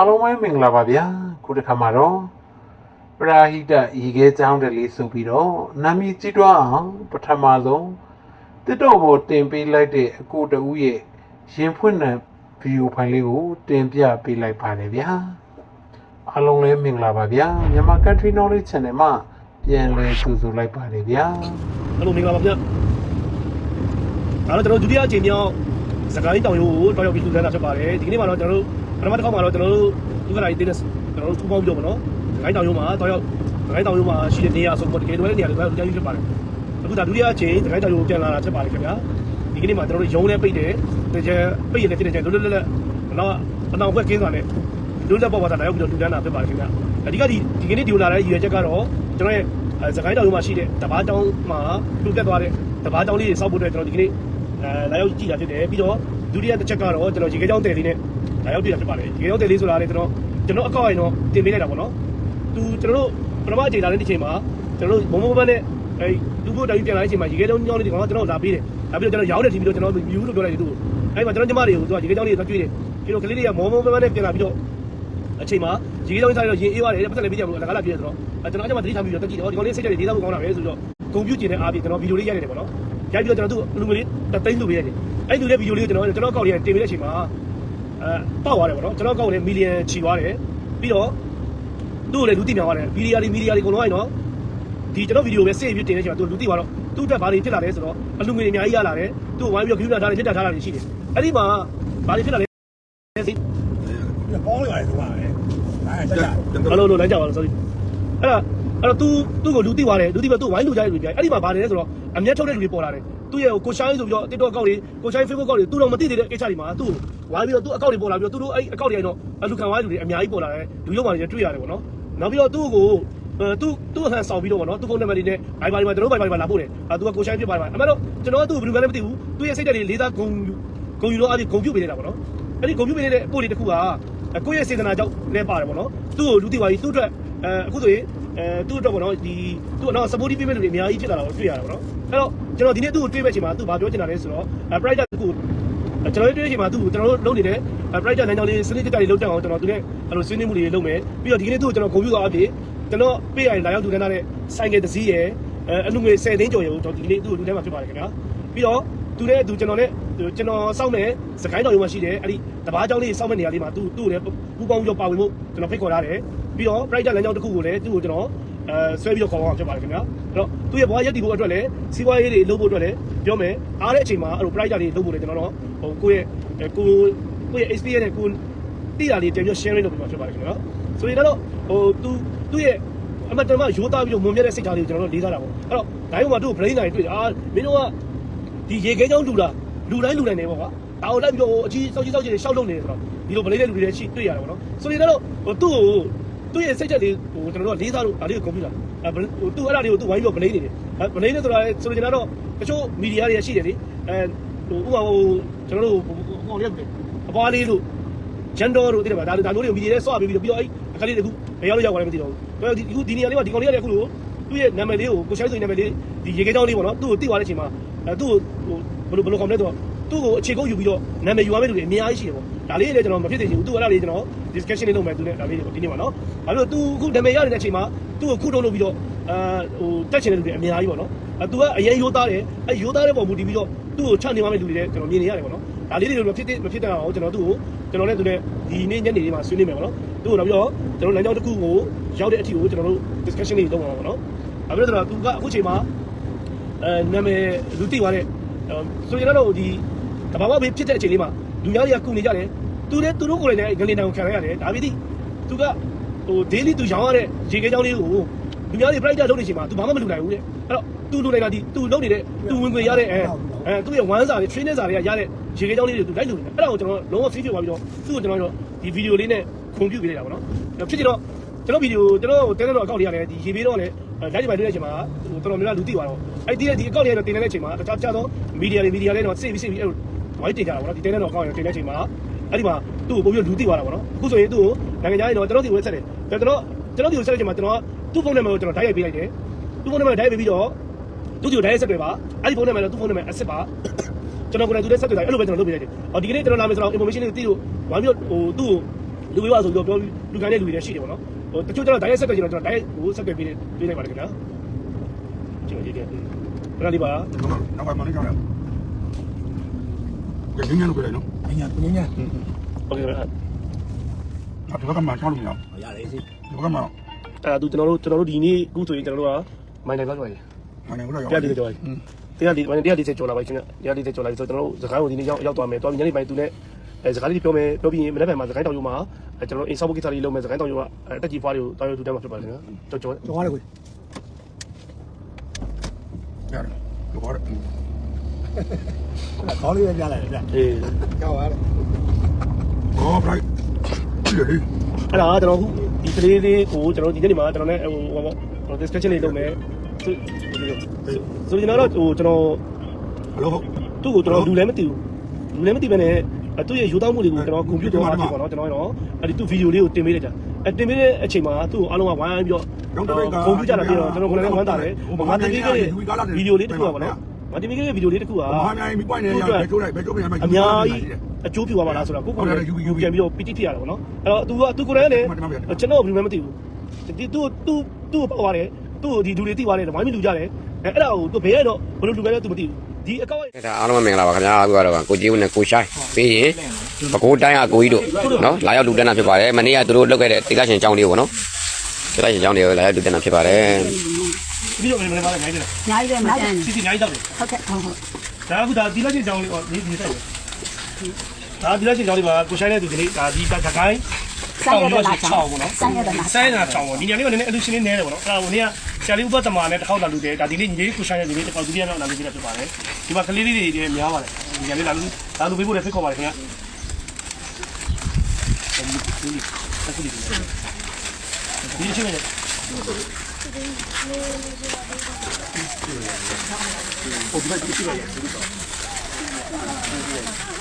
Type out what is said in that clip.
အားလုံးပဲမင်္ဂလာပါဗျာခုတစ်ခါမှာတော့ပရာဟိတရေခဲချောင်းတယ်လေးဆိုပြီးတော့နာမည်ကြီးတွားအောင်ပထမဆုံးတစ်တော့ပေါ်တင်ပေးလိုက်တဲ့အကိုတူရဲ့ရင်ဖွင့်တဲ့ဗီဒီယိုဖိုင်လေးကိုတင်ပြပေးလိုက်ပါတယ်ဗျာအားလုံးလည်းမင်္ဂလာပါဗျာမြန်မာ Country Knowledge Channel မှာပြန်လည်ကြိုဆိုလိုက်ပါတယ်ဗျာအဲ့လိုမင်္ဂလာပါဗျာဒါတော့ကျွန်တော်ဒုတိယအကြိမ်မြောက်စကိုင်းတောင်ရိုးကိုတောက်ရောက်ပြီးလှူဒန်းတာဖြစ်ပါတယ်ဒီကနေ့မှာတော့ကျွန်တော်တို့ ပထမတစ်ခေါက်မှာတော့ကျွန်တော်တို့ဥက္ကဋ္ဌကြီးတင်းတဲ့ကျွန်တော်တို့ထူပေါင်းပြီးတော့ဗောနော်စကိုင်းတောင်ရိုးမှာတောက်ရောက်စကိုင်းတောင်ရိုးမှာရှိတဲ့နေရာဆိုတော့တကယ်တော့လည်းနေရာတွေတော့ကြားယူဖြစ်ပါတယ်အခုဒါဒုတိယအကြိမ်စကိုင်းတောင်ရိုးပြန်လာတာဖြစ်ပါတယ်ခင်ဗျာဒီကနေ့မှာကျွန်တော်တို့ရုံးလဲပိတ်တယ်တကယ်ပိတ်ရတဲ့ဖြစ်တဲ့ကျလွတ်လွတ်လပ်လပ်တော့အနောက်ဘက်ကင်းသွားတယ်လွတ်လပ်ပေါ်ပါတာလာရောက်ပြီးတော့လှူဒန်းတာဖြစ်ပါတယ်ခင်ဗျာအဓိကဒီဒီကနေ့ဒီလိုလာတဲ့ရည်ရွယ်ချက်ကတော့ကျွန်တော်ရဲ့အဲစကိုင်းတောင်ရိုးမှာရှိတဲ့တဘာတောင်းမှာလှူတက်သွားတဲ့တဘာတောင်းလေးတွေစောက်ဖို့အတွက်ကျွန်တော်ဒီကနေ့အဲလာရောက်ကြည့်တာဖြစ်တယ်ပြီးတော့ဒုတိယတစ်ချက်ကတော့ကျွန်တော်ရေခဲချောင်းတယ်လေးနဲ့ လာရောက်ကြည့်တာဖြစ်ပါတယ်ရေခဲချောင်းတယ်လေးဆိုတာလေကျွန်တော်ကျွန်တော်အကောက်ရင်တော့တင်ပေးလိုက်တာပေါ့နော်သူကျွန်တော်တို့ပထမအချိန်လာတဲ့ဒီချိန်မှာကျွန်တော်တို့မုံမုံမန်းနဲ့အဲလူဖို့တိုင်းပြန်လာတဲ့အချိန်မှာရေခဲချောင်းညောင်းလေးတွေကကျွန်တော်လာပေးတယ်ဒါပြီးတော့ကျွန်တော်ရောက်တဲ့ทีပြီးတော့ကျွန်တော်မြူးလို့ပြောလိုက်တယ်သူအဲဒီမှာကျွန်တော်ညီမတွေကိုသူကရေခဲချောင်းလေးတွေသွားကြည့်တယ်ပြီးတော့ကလေးတွေကမုံမုံမန်းနဲ့ပြန်လာပြီးတော့အချိန်မှာရေခဲချောင်းစားတော့ရေအေးပါတယ်ပတ်သက်လည်းပြကြဘူးအလကားလာပြည့်တယ်ဆိုတော့ကျွန်တော်အကျမသတိထားပြီးတော့တက်ကြည့်တော့ဒီကောင်လေးစိတ်ကြိုက်လေးဒေသဖို့ကောင်းတာပဲဆိုတော့ဂုံပြူကျင်တဲ့အားဖြင့်ကျွန်တော်ဗီဒီယိုလေးရိုက်ရတယ်ပေါ့နော်ရိုက်ပြီးတော့ကျွန်တော်သူ့လူငွေလေးတသိန်းလူပေးရတယ်အဲ့လူတဲ့ဗီဒီယိုလေးကိုကျွန်တော်ကျွန်တော်ကောက်လေးတင်ပေးတဲ့အချိန်မှာ အဲပေါက်သွားတယ်ပေါ့နော်ကျွန်တော်ကောက်လေးမီလီယံချီသွားတယ်ပြီးတော့သူ့ကိုလည်းလူသိမြောင်သွားတယ်မီဒီယာတွေမီဒီယာတွေအကုန်လုံးအဲ့နော်ဒီကျွန်တော်ဗီဒီယိုပဲစေ့ပြီးတင်နေချိန်မှာသူလူသိသွားတော့သူ့အတွက်ဘာတွေဖြစ်လာလဲဆိုတော့အလူငွေတွေအများကြီးရလာတယ်သူ့ကိုဝိုင်းပြီးတော့ view လာထားတယ်မြစ်တာထားတာတွေရှိတယ်အဲ့ဒီမှာဘာတွေဖြစ်လာလဲစိတ်ပေါင်းလိုက်ရတယ်သူကလည်းအဲတက်ကြအလိုလိုလိုက်ကြပါလို့ sorry အဲ့ဒါအဲ့တော့ तू သူ့ကိုလူသိသွားတယ်လူသိပြီးတော့ तू ဝိုင်းလူကြတဲ့လူပြအဲ့ဒီမှာဘာလဲဆိုတော့အမျက်ထုတ်တဲ့လူတွေပေါ်လာတယ် သူ့ရဲ့ကိုရှိုင်းဆိုပြီးတော့ TikTok အကောင့်တွေကိုရှိုင်း Facebook အကောင့်တွေသူတော့မသိသေးတဲ့ကိစ္စတွေမှာသူ့ဝိုင်းပြီးတော့သူ့အကောင့်တွေပေါ်လာပြီးတော့သူတို့အဲ့အကောင့်တွေကတော့အလူခံဝိုင်းလူတွေအများကြီးပေါ်လာတယ်လူရုံမှတွေတွေ့ရတယ်ပေါ့နော်နောက်ပြီးတော့သူ့ကိုအဲသူ့သူ့အဟန်ဆောင်ပြီးတော့ပေါ့နော်သူ့ဖုန်းနံပါတ်တွေနဲ့ Viber တွေမှာကျွန်တော် Viber တွေမှာလာပို့တယ်အဲသူကကိုရှိုင်းဖြစ်ပါတယ်အမှန်တော့ကျွန်တော်ကသူ့ဘယ်လိုမှလည်းမသိဘူးသူ့ရဲ့စိတ်ဓာတ်တွေလေးစားဂုံဂုံယူတော့အပြင်ဂုံပြုတ်ပေးနေတာပေါ့နော်အဲ့ဒီဂုံပြုတ်ပေးနေတဲ့ပို့လေးတစ်ခုကကိုယ့်ရဲ့စေတနာကြောင့်လည်းပါတယ်ပေါ့နော်သူ့ကိုလူသိပါပြီသူ့အတွက်အဲအခုဆိုရင် အဲသူ့အတွက်ပေါ့နော်ဒီသူ့တော့ support ပေးမဲ့လူတွေအများကြီးဖြစ်လာတာကိုတွေ့ရတာပေါ့နော်အဲ့တော့ကျွန်တော်ဒီနေ့သူ့ကိုတွေ့မဲ့ချိန်မှာသူဘာပြောချင်တာလဲဆိုတော့ pride တစ်ခုကျွန်တော်တွေ့ချိန်မှာသူ့ကိုကျွန်တော်တို့လုပ်နေတဲ့ pride လမ်းကြောင်းလေးစနစ်တကျလေးလုပ်တက်အောင်ကျွန်တော်သူနဲ့အဲ့လိုဆွေးနွေးမှုတွေလုပ်မယ်ပြီးတော့ဒီကနေ့သူ့ကိုကျွန်တော်ဂုဏ်ပြုသွားအဖြစ်ကျွန်တော်ပေးရရင်လာရောက်သူတန်းတဲ့ဆိုင်ကယ်တစ်စီးရယ်အဲအလူငွေ10သိန်းကျော်ရယ်ကိုကျွန်တော်ဒီကနေ့သူ့ကိုလူတန်းမှာဖြစ်ပါတယ်ခင်ဗျာပြီးတော့ သူနဲ့သူကျွန်တော်နဲ့ကျွန်တော်စောင့်နေစကိုင်းတော်ရုံမှာရှိတယ်အဲ့ဒီတဘားเจ้าလေးစောင့်မဲ့နေရာလေးမှာသူ့သူ့ကိုလည်းပူပေါင်းပြီးတော့ပါဝင်ဖို့ကျွန်တော်ဖိတ်ခေါ်ထားတယ်ပြီးတော့ pride လမ်းကြောင်းတစ်ခုကိုလည်းသူ့ကိုကျွန်တော်အဲဆွဲပြီးတော့ခေါ်အောင်ဖြစ်ပါတယ်ခင်ဗျာအဲ့တော့သူ့ရဲ့ဘဝရက်တည်ဖို့အတွက်လည်းစီးပွားရေးတွေလုပ်ဖို့အတွက်လည်းပြောမယ်အားတဲ့အချိန်မှာအဲ့လို pride တွေလုပ်ဖို့လည်းကျွန်တော်တော့ဟိုကိုယ့်ရဲ့ကိုကိုယ့်ရဲ့ experience နဲ့ကိုတိတာလေးပြန်ပြီး sharing လုပ်ပြီးမှဖြစ်ပါတယ်ခင်ဗျာဆိုရင်တော့ဟိုသူသူ့ရဲ့အမတန်မှရိုးသားပြီးတော့မွန်မြတ်တဲ့စိတ်ထားလေးကိုကျွန်တော်တို့လေးစားတာပေါ့အဲ့တော့ဒိုင်းမှာသူ့ brain တွေတွေ့အာမင်းတို့က ဒီရေခဲချောင်းလူတာလူတိုင်းလူတိုင်းနေပေါ့ကွာဒါကိုလိုက်ပြီးတော့အကြီးစောကြီးစောကြီးတွေရှောက်လုပ်နေတယ်ဆိုတော့ဒီလို brain တဲ့လူတွေလည်းရှိတွေ့ရတယ်ပေါ့နော်ဆိုရင်တော့ဟိုသူ့ကိုသူ့ရဲ့စိတ်ချက်လေးဟိုကျွန်တော်တို့လေးစားလို့ဒါလေးကိုကွန်ပျူတာအဲဟိုသူ့အဲ့ဒါလေးကိုသူ့ဝိုင်းပြီးတော့ brain နေတယ်အဲ brain နေဆိုတာဆိုရင်တော့တချို့မီဒီယာတွေရှိတယ်လေအဲဟိုဥပမာဟိုကျွန်တော်တို့ဟိုလေးအပွားလေးလို့ဂျန်တော်တို့တိတယ်ပါဒါဒါမျိုးတွေကိုမီဒီယာနဲ့ဆွပြီးတော့ပြီးတော့အဲ့အခါလေးတခုဘယ်ရောက်လို့ရောက်သွားလဲမသိတော့ဘူးဒီအခုဒီနေရာလေးမှာဒီကောင်လေးကလည်းအခုလို့ သူ့ရဲ့နာမည်လေးကိုကိုရှိုင်းဆိုနာမည်လေးဒီရေခဲချောင်းလေးပေါ့နော်သူ့ကိုတိသွားတဲ့အချိန်မှာအဲသူ့ကိုဟိုဘယ်လိုဘယ်လိုခေါ်မလဲတော့သူ့ကိုအခြေကုပ်ယူပြီးတော့နာမည်ယူရမယ့်လူတွေအများကြီးရှိတယ်ပေါ့ဒါလေးလည်းကျွန်တော်မဖြစ်သေးဘူးသူ့အဲ့ဒါလေးကျွန်တော် discussion လေးလုပ်မယ်သူနဲ့ဒါလေးဒီနေ့ပါနော်ဘာလို့သူအခုနာမည်ရနေတဲ့အချိန်မှာသူ့ကိုခုတုံးလုပ်ပြီးတော့အာဟိုတက်ချင်တဲ့လူတွေအများကြီးပေါ့နော်အဲသူကအရင်ရိုးသားတယ်အဲရိုးသားတဲ့ပုံမူတည်ပြီးတော့သူ့ကိုချနေမှမယ့်လူတွေလည်းကျွန်တော်မြင်နေရတယ်ပေါ့နော်ဒါလေးတွေမဖြစ်မဖြစ်တဲ့အောင်ကျွန်တော်သူ့ကိုကျွန်တော်လည်းသူနဲ့ဒီနေ့ညနေလေးမှာဆွေးနွေးမယ်ပေါ့နော် သူ့ကိုတော့ပြီးတော့ကျွန်တော်လမ်းကြောင်းတစ်ခုကိုရောက်တဲ့အထိကိုကျွန်တော်တို့ discussion လေးလုပ်မှာပေါ့နော်အဲပြီးတော့သူကအခုချိန်မှာအဲနာမည်လူသိသွားတဲ့ဆိုရင်တော့ဒီတဘာဝဘေးဖြစ်တဲ့အချိန်လေးမှာလူများတွေကကုနေကြတယ်သူလည်းသူတို့ကိုယ်လည်းငလင်တောင်ခံရရတယ်ဒါပေမဲ့သူကဟို daily သူရောင်းရတဲ့ရေခဲချောင်းလေးကိုလူများတွေ brighter လုပ်နေချိန်မှာသူဘာမှမလူနိုင်ဘူးတဲ့အဲ့တော့သူလူနိုင်တာဒီသူလုပ်နေတဲ့သူဝင်ခွေရတဲ့အဲအဲသူ့ရဲ့ဝမ်းစာတွေ training စာတွေကရတဲ့ရေခဲချောင်းလေးတွေသူလိုက်လူနေအဲ့ဒါကိုကျွန်တော်လုံးဝ free ဖြစ်သွားပြီးတော့သူ့ကိုကျွန်တော်တို့ဒီဗီဒီယိုလေးနဲ့ ခွန်ပြုပေးလိုက်တာပေါ့နော်ဖြစ်ကြတော့ကျွန်တော်ဗီဒီယိုကျွန်တော်တဲတဲ့တော့အကောင့်လေးရတယ်ဒီရေပေးတော့လည်းလိုက်ကြပါတွေ့တဲ့အချိန်မှာတော်တော်များများလူသိသွားတော့အဲ့ဒီဒီအကောင့်လေးကတော့တင်နေတဲ့အချိန်မှာတခြားတခြားသောမီဒီယာတွေမီဒီယာတွေတော့စိတ်ပြီးစိတ်ပြီးအဲ့လိုဝိုင်းတင်ကြတာပေါ့နော်ဒီတဲတဲ့တော့အကောင့်ရတင်တဲ့အချိန်မှာအဲ့ဒီမှာသူ့ကိုပုံပြီးလူသိသွားတာပေါ့နော်အခုဆိုရင်သူ့ကိုနိုင်ငံခြားရေးတော့ကျွန်တော်ဒီဝက်ဆက်တယ်ကျွန်တော်ကျွန်တော်ဒီဝက်ဆက်တဲ့အချိန်မှာကျွန်တော်သူ့ဖုန်းနံပါတ်ကိုကျွန်တော်တိုက်ရိုက်ပေးလိုက်တယ်သူ့ဖုန်းနံပါတ်တိုက်ပေးပြီးတော့သူ့ဒီကိုတိုက်ရိုက်ဆက်တွေ့ပါအဲ့ဒီဖုန်းနံပါတ်တော့သူ့ဖုန်းနံပါတ်အစ်စ်ပါကျွန်တော်ကိုယ်တိုင်သူနဲ့ဆက်တွေ့တာအဲ့လိုပဲကျွန်တော်လုပ်ပေးလိုက်တယ်။အော်ဒီကနေ့ကျွန်တော်လာမယ်ဆိုတော့ information လေးကိုသိလို့ဝိုင်းပြီးတော့ဟိုသူ့ကို လူဝေးပါဆိုပြီးပြောပြီးလူကန်တဲ့လူတွေလည်းရှိတယ်ပေါ့နော်ဟိုတချို့ကျတော့ direct ဆက်တွေ့ကြတော့ကျွန်တော် direct ဟိုဆက်တွေ့ပေးပေးလိုက်ပါတယ်ခင်ဗျာကျွန်တော်ရေးခဲ့ခဏလေးပါ နောက်ပိုင်းမလေးကြောက်ရကဲညညလို့ပြောတယ်နော် အညာညညာ โอเคဗျာ ဒီဘက်ကမှချောင်းလို့မရ ရတယ်စီ ဒီဘက်ကမှ အဲ့ဒါသူကျွန်တော်တို့ကျွန်တော်တို့ဒီနေ့အခုဆိုရင်ကျွန်တော်တို့ကမိုင်းနိုင်ပါကြပါလေ မနေဘူးတော့ တရားဒီကြော်လေတရားဒီတရားဒီဆက်ကြော်လာပါရှင်တရားဒီဆက်ကြော်လာပြီဆိုကျွန်တော်တို့စကားကိုဒီနေ့ရောက်ရောက်သွားမယ်သွားပြီးညနေပိုင်းသူနဲ့ အဲစကားလေးပြောမယ်ပြောပြီးရင်မနေ့ပိုင်းမှာစကိုင်းတောင်ရုံမှာအဲကျွန်တော်အင်ဆောက်ဘုတ်ကိစ္စလေးလုပ်မယ်စကိုင်းတောင်ရုံကအတက်ကြီးဖွားတွေကိုတောင်ရုံထူတန်းမှာဖြစ်ပါတယ်ခင်ဗျာကြော်ကြော်ကျော်ရတယ်ကိုရတယ်ဒီဘောရခေါင်းလေးပဲပြလိုက်တယ်ဗျအေးကျော်ရတယ်ဘောပလိုက်ဒီလေအဲ့ဒါကျွန်တော်အခုဒီကလေးလေးကိုကျွန်တော်ဒီနေ့မှာကျွန်တော်နဲ့ဟိုဟောပေါ့ discussion လေးလုပ်မယ်ဆိုဆိုကျွန်တော်တို့ဟိုကျွန်တော်ဟယ်လိုဟုတ်သူ့ကိုကျွန်တော်လူလည်းမသိဘူးလူလည်းမသိဘဲနဲ့ သူ့ရဲ့ယူတောင်းမှုတွေကိုကျွန်တော်ကွန်ပျူတာမှာဖြစ်ပေါ့နော်ကျွန်တော်ရောအဲ့ဒီသူ့ဗီဒီယိုလေးကိုတင်ပေးလိုက်ကြအဲတင်ပေးတဲ့အချိန်မှာသူ့ကိုအားလုံးကဝိုင်းပြီးတော့ကွန်ပျူတာလာပြီးတော့ကျွန်တော်ကိုလည်းဝမ်းတာတယ်ငါတင်ပေးခဲ့တဲ့ဗီဒီယိုလေးတစ်ခုပါပေါ့နော်ငါတင်ပေးခဲ့တဲ့ဗီဒီယိုလေးတစ်ခုက မဟာမြိုင်မိပွိုင်းနေရဘယ်ကျိုးလိုက်ဘယ်ကျိုးပြန်မှ အများကြီးအကျိုးပြသွားပါလားဆိုတော့ကိုကိုလည်းယူပြန်ပြီးတော့ပီတိဖြစ်ရတာပေါ့နော်အဲ့တော့ तू က तू ကိုလည်းလေကျွန်တော်ဘယ်လိုမှမသိဘူးဒီ तू तू तू ပေါ့ပါတယ် तू ဒီလူတွေသိသွားတယ်ဝိုင်းပြီးလူကြတယ်အဲ့အဲ့ဒါကို तू ဘယ်ရတော့ဘယ်လိုလူပဲလဲ तू မသိဘူး ဒီအကောင့်ဒါအားလုံးပဲမင်္ဂလာပါခင်ဗျာအခုကတော့ကိုကြီးဦးနဲ့ကိုရှိုင်းပြီးရင်ပကိုးတိုင်းကကိုကြီးတို့နော်လာရောက်လူတက်တာဖြစ်ပါတယ်မနေ့ကသူတို့လုပ်ခဲ့တဲ့တိကရှင်ကျောင်းလေးကိုနော်တိကရှင်ကျောင်းလေးကိုလာရောက်လူတက်တာဖြစ်ပါတယ်ပြီးတော့ဘယ်လိုလဲနိုင်တယ်အများကြီးပဲမတန်စီစီအများကြီးတောက်တယ်ဟုတ်ကဲ့ဟုတ်ဟုတ်ဒါအခုဒါဒီလက်ချင်းကြောင်းလေးဟောဒီဒီဆိုင်ဒါဒီလက်ချင်းကြောင်းလေးပါကိုရှိုင်းတဲ့သူကလေးဒါဒီကကိုင်း ဆိုင်ရတဲ့လာချောချောင်းင်းပေါ့နော်ဆိုင်ရတဲ့လာဆိုင်နာချောင်းပေါ့ဒီညလေးကလည်းအလူရှင်လေးနဲတယ်ပေါ့နော်အဲ့ဒါကိုနေ့ကဆရာလေးဥပဒမာနဲ့တစ်ခေါက်လာလူတယ်ဒါဒီနေ့ညီလေးကိုရှိုင်းတဲ့ညီလေးတစ်ခေါက်ဒုတိယမြောက်လာလူပြတာဖြစ်ပါတယ်ဒီမှာကလေးလေးတွေများပါတယ်ဒီညလေးလာလူလာလူပေးဖို့လည်းဖိတ်ခေါ်ပါတယ်ခင်ဗျာဒီချင်းနဲ့ဟ